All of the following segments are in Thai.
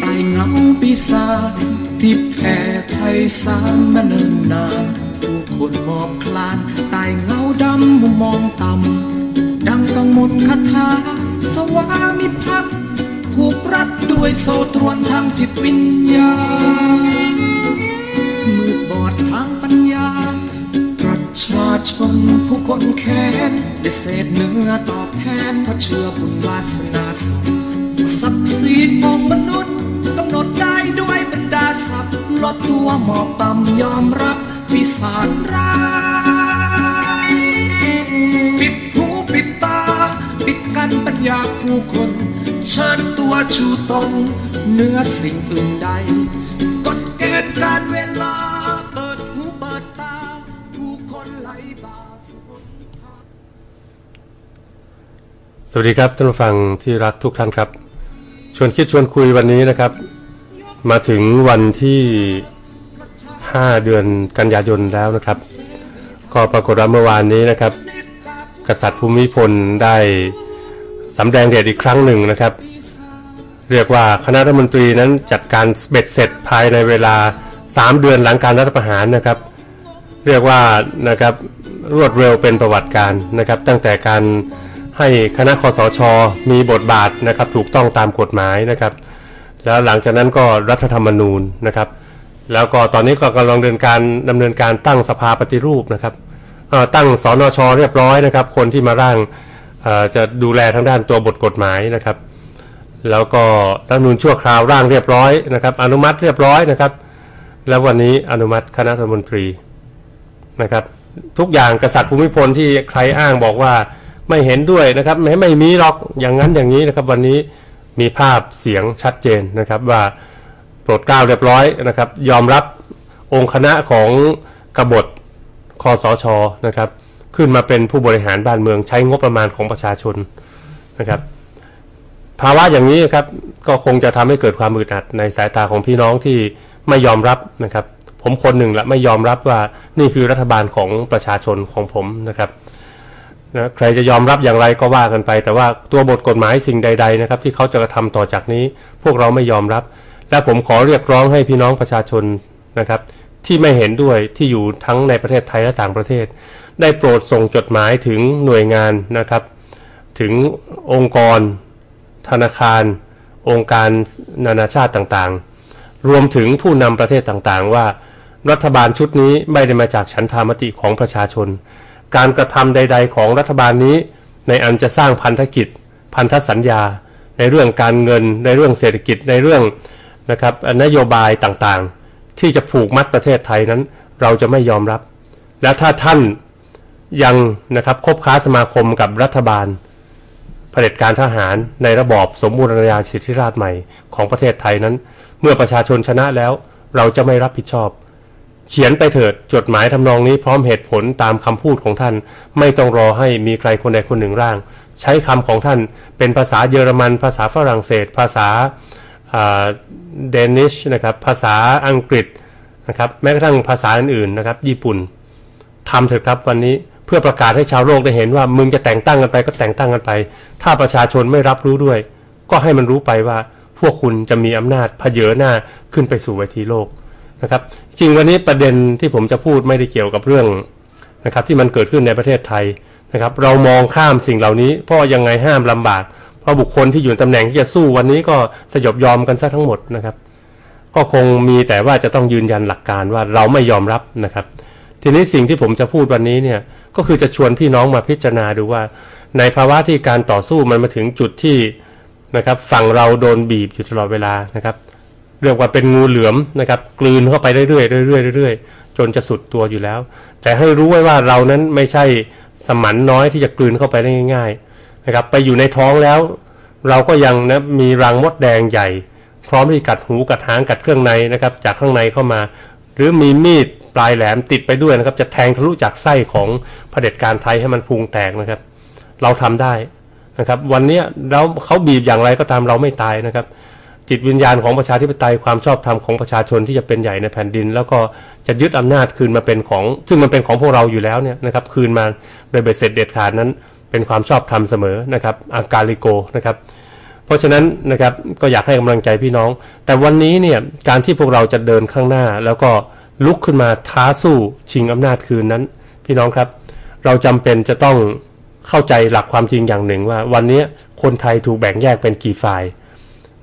ใต้เงาปีศาจที่แผ่ไพศาลมาเนิ่นนานผู้คนหมอบคลานใต้เงาดำมุมมองต่ำดังต้องมนคาถาสวามิภักดิ์ผูกรัดด้วยโซตรวนทางจิตวิญญาณ ชนผู้คนแค้นด้เศษเนื้อตอบแทนเพราะเชื่อบุญวาสนาสูงศักดิ์ศรีของมนุษย์กำหนดได้ด้วยบรรดาศัพท์ลดตัวหมอบต่ำยอมรับวิสาจร้ายปิดหูปิดตา ปิดกันปัญญาผู้คน เชิญตัวชูตนเนื้อสิ่งอื่นใด สวัสดีครับท่านผู้ฟังที่รักทุกท่านครับ ชวนคิดชวนคุยวันนี้นะครับ มาถึงวันที่ 5 เดือนกันยายนแล้วนะครับ ก็ปรากฏว่าเมื่อวานนี้นะครับ กษัตริย์ภูมิพลได้สำแดงเดชอีกครั้งหนึ่งนะครับ เรียกว่าคณะรัฐมนตรีนั้นจัดการเบ็ดเสร็จภายในเวลา 3 เดือนหลังการรัฐประหารนะครับ เรียกว่านะครับรวดเร็วเป็นประวัติการนะครับ ตั้งแต่การ ให้คณะคอสชมีบทบาทนะครับถูกต้องตามกฎหมายนะครับ แล้วหลังจากนั้นก็รัฐธรรมนูญนะครับ แล้วก็ตอนนี้ก็กำลังดำเนินการดำเนินการตั้งสภาปฏิรูปนะครับตั้งสนชเรียบร้อยนะครับ คนที่มาร่างจะดูแลทางด้านตัวบทกฎหมายนะครับ แล้วก็รัฐธรรมนูญชั่วคราวร่างเรียบร้อยนะครับ อนุมัติเรียบร้อยนะครับ แล้ววันนี้อนุมัติคณะรัฐมนตรีนะครับ ทุกอย่างกษัตริย์ภูมิพลที่ใครอ้างบอกว่า ไม่เห็นด้วยนะครับ ไม่ไม่มีหรอกอย่างนั้นอย่างนี้นะครับ วันนี้มีภาพเสียงชัดเจนนะครับว่าโปรดเกล้าเรียบร้อยนะครับ ยอมรับองค์คณะของกบฏคอสชนะครับ ขึ้นมาเป็นผู้บริหารบ้านเมืองใช้งบประมาณของประชาชนนะครับ ภาวะอย่างนี้ครับก็คงจะทำให้เกิดความอึดอัดในสายตาของพี่น้องที่ไม่ยอมรับนะครับ ผมคนหนึ่งละไม่ยอมรับว่านี่คือรัฐบาลของประชาชนของผมนะครับ นะใครจะยอมรับอย่างไรก็ว่ากันไป แต่ว่าตัวบทกฎหมายสิ่งใด ๆ นะครับ ที่เขาจะกระทำต่อจากนี้ พวกเราไม่ยอมรับ และผมขอเรียกร้องให้พี่น้องประชาชนนะครับ ที่ไม่เห็นด้วยที่อยู่ทั้งในประเทศไทยและต่างประเทศ ได้โปรดส่งจดหมายถึงหน่วยงานนะครับ ถึงองค์กร ธนาคาร องค์การนานาชาติต่างๆ รวมถึงผู้นำประเทศต่างๆ ว่า รัฐบาลชุดนี้ไม่ได้มาจากฉันทามติของประชาชน การกระทำใด ๆ ของรัฐบาลนี้ ในอันจะสร้างพันธกิจ พันธสัญญา ในเรื่องการเงิน ในเรื่องเศรษฐกิจในเรื่องนะครับนโยบายต่างๆ ที่จะผูกมัดประเทศไทยนั้น เราจะไม่ยอมรับ และถ้าท่านยังนะครับคบค้าสมาคมกับรัฐบาลเผด็จการทหารในระบอบสมบูรณาญาสิทธิราชย์ใหม่ของประเทศไทยนั้น เมื่อประชาชนชนะแล้ว เราจะไม่รับผิดชอบ เขียนไปเถิดจดหมายทำนองนี้พร้อมเหตุผลตามคำพูดของท่าน ไม่ต้องรอให้มีใครคนใดคนหนึ่งร่าง ใช้คำของท่านเป็นภาษาเยอรมัน ภาษาฝรั่งเศส ภาษาเดนิชนะครับภาษาอังกฤษนะครับแม้กระทั่งภาษาอื่นๆนะครับ ญี่ปุ่นทำเถิดครับวันนี้เพื่อประกาศให้ชาวโลกได้เห็นว่ามึงจะแต่งตั้งกันไปก็แต่งตั้งกันไป ถ้าประชาชนไม่รับรู้ด้วย ก็ให้มันรู้ไปว่าพวกคุณจะมีอำนาจพเยอหน้าขึ้นไปสู่เวทีโลก นะครับ จริงวันนี้ประเด็นที่ผมจะพูดไม่ได้เกี่ยวกับเรื่องนะครับที่มันเกิดขึ้นในประเทศไทยนะครับ เรามองข้ามสิ่งเหล่านี้เพราะยังไงห้ามลำบาก เพราะบุคคลที่อยู่ในตำแหน่งที่จะสู้วันนี้ก็สยบยอมกันซะทั้งหมดนะครับ ก็คงมีแต่ว่าจะต้องยืนยันหลักการว่าเราไม่ยอมรับนะครับ ทีนี้สิ่งที่ผมจะพูดวันนี้เนี่ยก็คือจะชวนพี่น้องมาพิจารณาดูว่า ในภาวะที่การต่อสู้มันมาถึงจุดที่นะครับฝั่งเราโดนบีบอยู่ตลอดเวลานะครับ เรียกว่าเป็นงูเหลือมนะครับ กลืนเข้าไปเรื่อยๆเรื่อยๆเรื่อยๆจนจะสุดตัวอยู่แล้ว แต่ให้รู้ไว้ว่าเรานั้นไม่ใช่สมันน้อยที่จะกลืนเข้าไปได้ง่าย ๆ นะครับ ไปอยู่ในท้องแล้ว เราก็ยังนะมีรังมดแดงใหญ่ พร้อมที่กัดหูกัดหางกัดเครื่องในนะครับ จากข้างในเข้ามา หรือมีมีดปลายแหลมติดไปด้วยนะครับ จะแทงทะลุจากไส้ของเผด็จการไทยให้มันพุงแตกนะครับ เราทำได้นะครับ วันนี้เราเขาบีบอย่างไรก็ตามเราไม่ตายนะครับ จิตวิญญาณของประชาธิปไตยความชอบธรรมของประชาชนที่จะเป็นใหญ่ในแผ่นดิน แล้วก็จะยึดอำนาจคืนมาเป็นของ ซึ่งมันเป็นของพวกเราอยู่แล้วเนี่ยนะครับคืนมาโดยเบ็ดเสร็จเด็ดขาดนั้น เป็นความชอบธรรมเสมอนะครับอาการลิโกนะครับเพราะฉะนั้นนะครับก็อยากให้กำลังใจพี่น้อง แต่วันนี้เนี่ยการที่พวกเราจะเดินข้างหน้า แล้วก็ลุกขึ้นมาท้าสู้ชิงอำนาจคืนนั้น พี่น้องครับ เราจำเป็นจะต้องเข้าใจหลักความจริงอย่างหนึ่งว่า วันนี้คนไทยถูกแบ่งแยกเป็นกี่ฝ่าย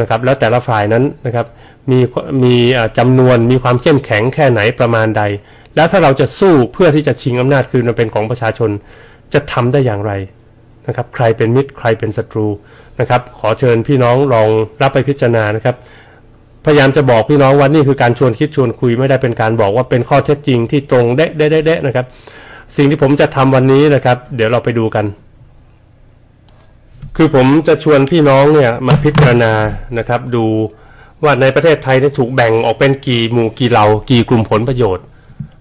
นะครับแล้วแต่ละฝ่ายนั้นนะครับมีมีจำนวนมีความเข้มแข็งแค่ไหนประมาณใด แล้วถ้าเราจะสู้เพื่อที่จะชิงอำนาจคืนมาเป็นของประชาชนจะทำได้อย่างไรนะครับใครเป็นมิตรใครเป็นศัตรูนะครับขอเชิญพี่น้องลองรับไปพิจารณานะครับพยายามจะบอกพี่น้องว่านี่คือการชวนคิดชวนคุยไม่ได้เป็นการบอกว่าเป็นข้อเท็จจริงที่ตรงเด๊ะเด๊ะเด๊ะนะครับ สิ่งที่ผมจะทำวันนี้นะครับ เดี๋ยวเราไปดูกัน คือผมจะชวนพี่น้องเนี่ยมาพิจารณานะครับ ดูว่าในประเทศไทยได้ถูกแบ่งออกเป็นกี่หมู่กี่เหล่ากี่กลุ่มผลประโยชน์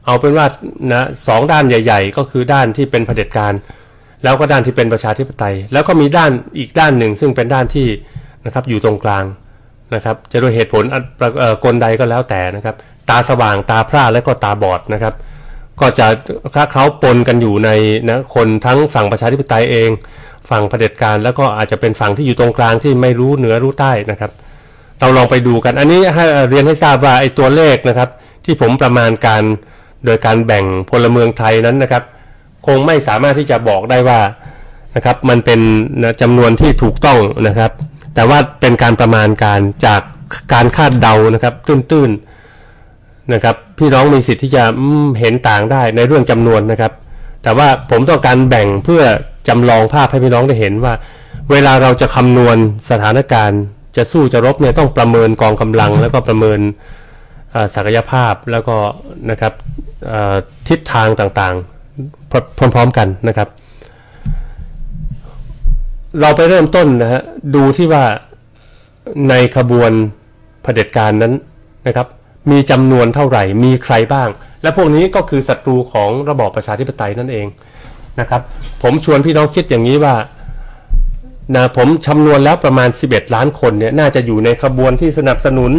เอาเป็นว่านะสองด้านใหญ่ ๆ ก็คือด้านที่เป็นเผด็จการแล้วก็ด้านที่เป็นประชาธิปไตย แล้วก็มีด้านอีกด้านหนึ่ง ซึ่งเป็นด้านที่นะครับอยู่ตรงกลางนะครับ จะด้วยเหตุผลกลใดก็แล้วแต่นะครับ ตาสว่างตาพร่าและก็ตาบอดนะครับ ก็จะคาเขาปนกันอยู่ในนะคนทั้งฝั่งประชาธิปไตยเอง ฝั่งเผด็จการแล้วก็อาจจะเป็นฝั่งที่อยู่ตรงกลางที่ไม่รู้เหนือรู้ใต้นะครับ เราลองไปดูกันอันนี้ให้เรียนให้ทราบว่าไอ้ตัวเลขนะครับ ที่ผมประมาณการโดยการแบ่งพลเมืองไทยนั้นนะครับ คงไม่สามารถที่จะบอกได้ว่านะครับมันเป็นนะจำนวนที่ถูกต้องนะครับ แต่ว่าเป็นการประมาณการจากการคาดเดานะครับตื้นๆนะครับ พี่น้องมีสิทธิ์ที่จะเห็นต่างได้ในเรื่องจำนวนนะครับ แต่ว่าผมต้องการแบ่งเพื่อ จำลองภาพให้พี่น้องได้เห็นว่า เวลาเราจะคำนวณสถานการณ์ จะสู้จะรบเนี่ยต้องประเมินกองกำลัง แล้วก็ประเมินศักยภาพแล้วก็นะครับทิศทางต่างๆ พร้อมๆกันนะครับ เราไปเริ่มต้นนะฮะดูที่ว่าในขบวนเผด็จการนั้นนะครับ มีจำนวนเท่าไหร่มีใครบ้าง และพวกนี้ก็คือศัตรูของระบอบประชาธิปไตยนั่นเอง นะครับ ผมชวนพี่น้องคิดอย่างนี้ว่านะผมคำนวณแล้วประมาณ 11 ล้านคนเนี่ยน่าจะอยู่ในขบวนที่สนับสนุน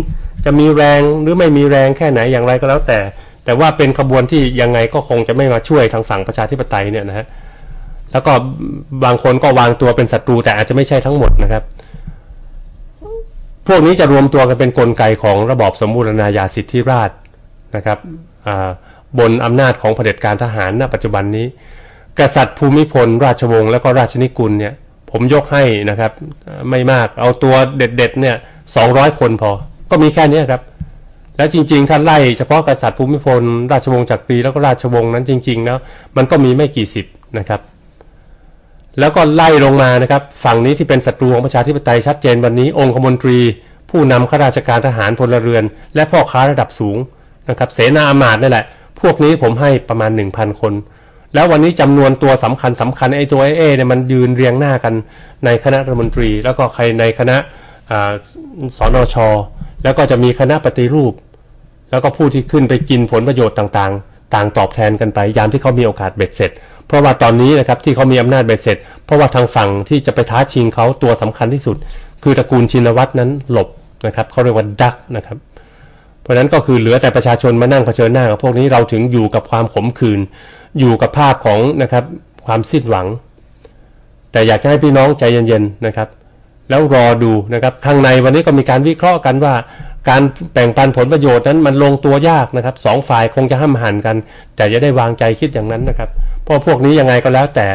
จะมีแรงหรือไม่มีแรงแค่ไหนอย่างไรก็แล้วแต่ แต่ว่าเป็นขบวนที่ยังไงก็คงจะไม่มาช่วยทางฝั่งประชาธิปไตยเนี่ยนะฮะแล้วก็บางคนก็วางตัวเป็นศัตรูแต่อาจจะไม่ใช่ทั้งหมดนะครับ พวกนี้จะรวมตัวกันเป็นนกลไกของระบอบสมบูรณาญาสิทธิราชนะครับบนอำนาจของเผด็จการทหารณปัจจุบันนี้ กษัตริย์ภูมิพล ราชวงศ์และก็ราชนิกุลเนี่ย ผมยกให้นะครับ ไม่มากเอาตัวเด็ดๆเนี่ยสองร้อยคนพอ ก็มีแค่นี้ครับ แล้วจริงๆท่านไล่เฉพาะกษัตริย์ภูมิพล ราชวงศ์จักรีแล้วก็ราชวงศ์นั้นจริงๆแล้วมันก็มีไม่กี่สิบนะครับ แล้วก็ไล่ลงมานะครับ ฝั่งนี้ที่เป็นศัตรูของประชาธิปไตยชัดเจนวันนี้ องคมนตรี ผู้นำข้าราชการทหารพลเรือน และพ่อค้าระดับสูงนะครับ เสนาอามาตย์นี่แหละ พวกนี้ผมให้ประมาณ 1,000 คน แล้ววันนี้จำนวนตัวสำคัญสำคัญไอ้ตัวเอเนี่ยมันยืนเรียงหน้ากันในคณะรัฐมนตรี แล้วก็ใครในคณะสนช แล้วก็จะมีคณะปฏิรูป แล้วก็ผู้ที่ขึ้นไปกินผลประโยชน์ต่างๆ ต่างตอบแทนกันไปยามที่เขามีโอกาสเบ็ดเสร็จ เพราะว่าตอนนี้นะครับที่เขามีอำนาจเบ็ดเสร็จ เพราะว่าทางฝั่งที่จะไปท้าชิงเขาตัวสำคัญที่สุด คือตระกูลชินวัตรนั้นหลบนะครับเขาเรียกว่าดักนะครับเพราะนั้นก็คือเหลือแต่ประชาชนมานั่งเผชิญหน้ากับพวกนี้เราถึงอยู่กับความขมขื่น อยู่กับภาพของนะครับความสิ้นหวัง แต่อยากจะให้พี่น้องใจเย็นๆนะครับ แล้วรอดูนะครับข้างในวันนี้ก็มีการวิเคราะห์กันว่า การแบ่งปันผลประโยชน์นั้นมันลงตัวยากนะครับสองฝ่ายคงจะห้ามหันกัน แต่จะได้วางใจคิดอย่างนั้นนะครับ เพราะพวกนี้ยังไงก็แล้วแต่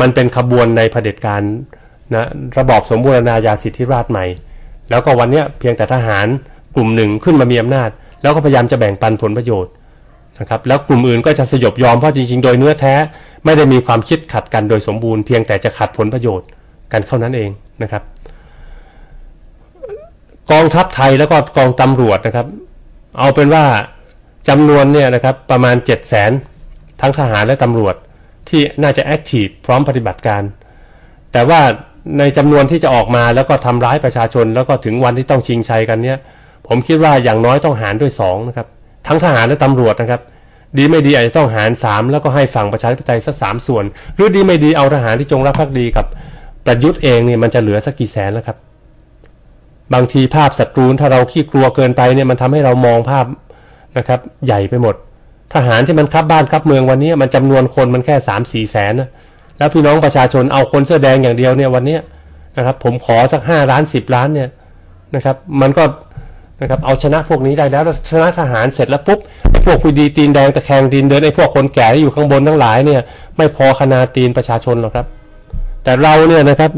มันเป็นขบวนในเผด็จการนะระบอบสมบูรณาญาสิทธิราชใหม่ แล้วก็วันนี้เพียงแต่ทหารกลุ่มหนึ่งขึ้นมามีอำนาจ แล้วก็พยายามจะแบ่งปันผลประโยชน์ นะครับแล้วกลุ่มอื่นก็จะสยบยอมเพราะจริงๆ โดยเนื้อแท้ไม่ได้มีความคิดขัดกันโดยสมบูรณ์เพียงแต่จะขัดผลประโยชน์กันเท่านั้นเองนะครับ กองทัพไทยแล้วก็กองตำรวจนะครับ เอาเป็นว่าจำนวนเนี่ยนะครับประมาณ 7 0 0 0 0 0ทั้งทหารและตำรวจที่น่าจะแอคทีฟพร้อมปฏิบัติการ แต่ว่าในจำนวนที่จะออกมาแล้วก็ทำร้ายประชาชน แล้วก็ถึงวันที่ต้องชิงชัยกันเนี่ยผมคิดว่าอย่างน้อยต้องหารด้วย2นะครับ ทั้งทหารและตำรวจนะครับ ดีไม่ดีอาจจะต้องหารสามแล้วก็ให้ฝั่งประชาธิปไตยสักสามส่วน หรือดีไม่ดีเอาทหารที่จงรักภักดีกับ ประยุทธ์เองเนี่ยมันจะเหลือสักกี่แสนแล้วครับ บางทีภาพศัตรูถ้าเราขี้กลัวเกินไปเนี่ยมันทำให้เรามองภาพนะครับใหญ่ไปหมด ทหารที่มันคับบ้านคับเมืองวันนี้มันจำนวนคนมันแค่สามสี่แสนนะแล้วพี่น้องประชาชนเอาคนเสื้อแดงอย่างเดียวเนี่ยวันนี้นะครับผมขอสักห้าล้านสิบล้านเนี่ยนะครับมันก็ นะครับเอาชนะพวกนี้ได้แล้วชนะทหารเสร็จแล้วปุ๊บพวกคุยดีตีนแดงตะแคงดินเดินไอ้พวกคนแก่ที่อยู่ข้างบนทั้งหลายเนี่ยไม่พอขนาตีนประชาชนหรอกครับ แต่เราเนี่ยนะครับ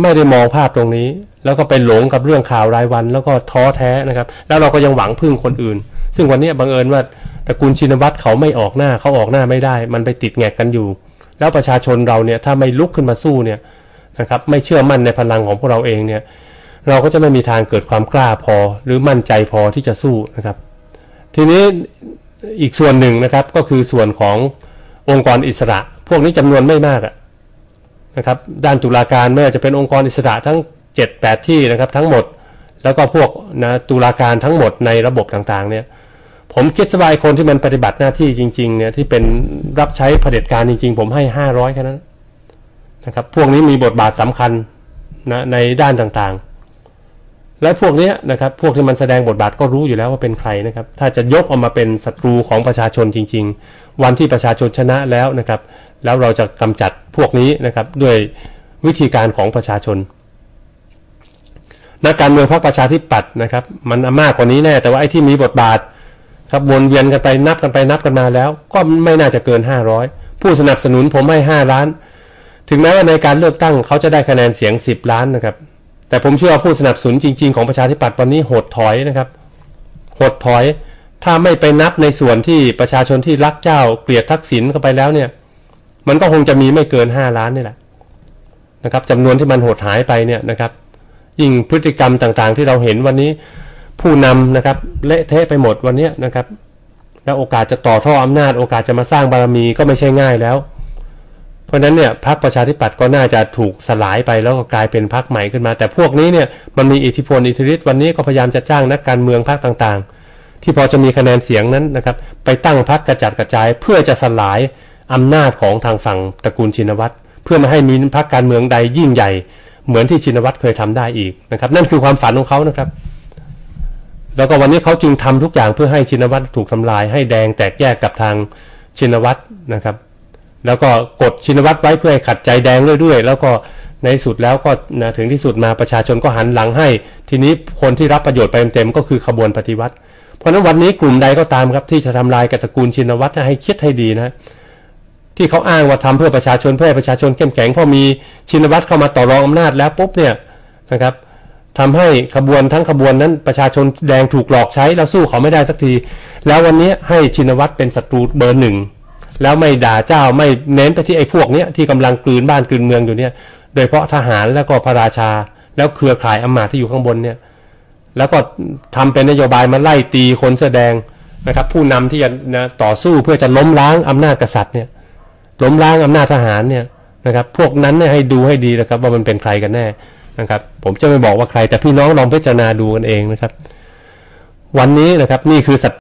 ไม่ได้มองภาพตรงนี้ แล้วก็ไปหลงกับเรื่องข่าวรายวัน แล้วก็ท้อแท้นะครับ แล้วเราก็ยังหวังพึ่งคนอื่น ซึ่งวันนี้บังเอิญว่าตระกูลชินวัตรเขาไม่ออกหน้าเขาออกหน้าไม่ได้ มันไปติดแงกกันอยู่ แล้วประชาชนเราเนี่ยถ้าไม่ลุกขึ้นมาสู้เนี่ยนะครับไม่เชื่อมั่นในพลังของพวกเราเองเนี่ย เราก็จะไม่มีทางเกิดความกล้าพอหรือมั่นใจพอที่จะสู้นะครับ ทีนี้อีกส่วนหนึ่งนะครับก็คือส่วนขององค์กรอิสระ พวกนี้จำนวนไม่มากนะครับ ด้านตุลาการไม่ว่าจะเป็นองค์กรอิสระทั้ง 7-8 ที่นะครับทั้งหมด แล้วก็พวกนะตุลาการทั้งหมดในระบบต่างๆเนี่ยผมคิดสบายคนที่มันปฏิบัติหน้าที่จริงๆเนี่ยที่เป็นรับใช้เผด็จการจริง ๆ ผมให้ 500แค่นั้นนะครับ พวกนี้มีบทบาทสำคัญนะในด้านต่างๆ และพวกนี้นะครับพวกที่มันแสดงบทบาทก็รู้อยู่แล้วว่าเป็นใครนะครับ ถ้าจะยกออกมาเป็นศัตรูของประชาชนจริง ๆ วันที่ประชาชนชนะแล้วนะครับ แล้วเราจะกำจัดพวกนี้นะครับด้วยวิธีการของประชาชนนักการเมืองพรรคประชาธิปัตย์นะครับ มันมากกว่านี้แน่แต่ว่าไอ้ที่มีบทบาทครับวนเวียนกันไปนับกันไปนับกันมาแล้ว ก็ไม่น่าจะเกิน 500 ผู้สนับสนุนผมให้ 5 ล้าน ถึงแม้ว่าในการเลือกตั้งเขาจะได้คะแนนเสียง 10 ล้านนะครับ แต่ผมเชื่อว่าผู้สนับสนุนจริง ๆ ของประชาธิปัตย์วันนี้หดถอยนะครับ หดถอย ถ้าไม่ไปนับในส่วนที่ประชาชนที่รักเจ้าเกลียดทักษิณเข้าไปแล้วเนี่ย มันก็คงจะมีไม่เกิน 5 ล้านนี่แหละนะครับจำนวนที่มันหดหายไปเนี่ยนะครับ ยิ่งพฤติกรรมต่างๆ ที่เราเห็นวันนี้ผู้นำนะครับเละเทะไปหมดวันนี้นะครับ แล้วโอกาสจะต่อท่ออำนาจ โอกาสจะมาสร้างบารมีก็ไม่ใช่ง่ายแล้ว เพราะนั้นเนี่ยพรรคประชาธิปัตย์ก็น่าจะถูกสลายไปแล้วก็กลายเป็นพรรคใหม่ขึ้นมา แต่พวกนี้เนี่ยมันมีอิทธิพลอิทธิฤทธิ์วันนี้ก็พยายามจะจ้างนักการเมืองพรรคต่างๆ ที่พอจะมีคะแนนเสียงนั้นนะครับไปตั้งพรรคกระจัดกระจาย เพื่อจะสลายอำนาจของทางฝั่งตระกูลชินวัตรเพื่อไม่ให้มีพรรคการเมืองใดยิ่งใหญ่ เหมือนที่ชินวัตรเคยทำได้อีกนะครับนั่นคือความฝันของเขานะครับ แล้วก็วันนี้เขาจึงทำทุกอย่างเพื่อให้ชินวัตรถูกทำลาย ให้แดงแตกแยกกับทางชินวัตรนะครับ แล้วก็กดชินวัตรไว้เพื่อให้ขัดใจแดงเรื่อยๆ แล้วก็ในสุดแล้วก็นะถึงที่สุดมาประชาชนก็หันหลังให้ ทีนี้คนที่รับประโยชน์ไปเต็มๆก็คือขบวนปฏิวัติ เพราะนั้นวันนี้กลุ่มใดก็ตามครับที่จะทำลายกตระกูลชินวัตรให้คิดให้ดีนะที่เขาอ้างว่าทำเพื่อประชาชนเพื่อให้ประชาชนเข้มแข็งพอมีชินวัตรเข้ามาต่อรองอำนาจแล้วปุ๊บเนี่ยนะครับทำให้ขบวนทั้งขบวนนั้นประชาชนแดงถูกหลอกใช้แล้วสู้เขาไม่ได้สักที แล้ววันนี้ให้ชินวัตรเป็นศัตรูเบอร์หนึ่ง แล้วไม่ด่าเจ้าไม่เน้นไปที่ไอ้พวกเนี้ยที่กำลังกลืนบ้านกลืนเมืองอยู่เนี่ย โดยเพราะทหารแล้วก็พระราชา แล้วเครือข่ายอำมาตย์ที่อยู่ข้างบนเนี่ย แล้วก็ทำเป็นนโยบายมาไล่ตีคนแสดงนะครับ ผู้นำที่จะนะต่อสู้เพื่อจะล้มล้างอำนาจกษัตริย์เนี่ย ล้มล้างอำนาจทหารเนี่ยนะครับ พวกนั้นเนี่ยให้ดูให้ดีนะครับ ว่ามันเป็นใครกันแน่นะครับ ผมจะไม่บอกว่าใครแต่พี่น้องลองพิจารณาดูกันเองนะครับ วันนี้นะครับนี่คือสั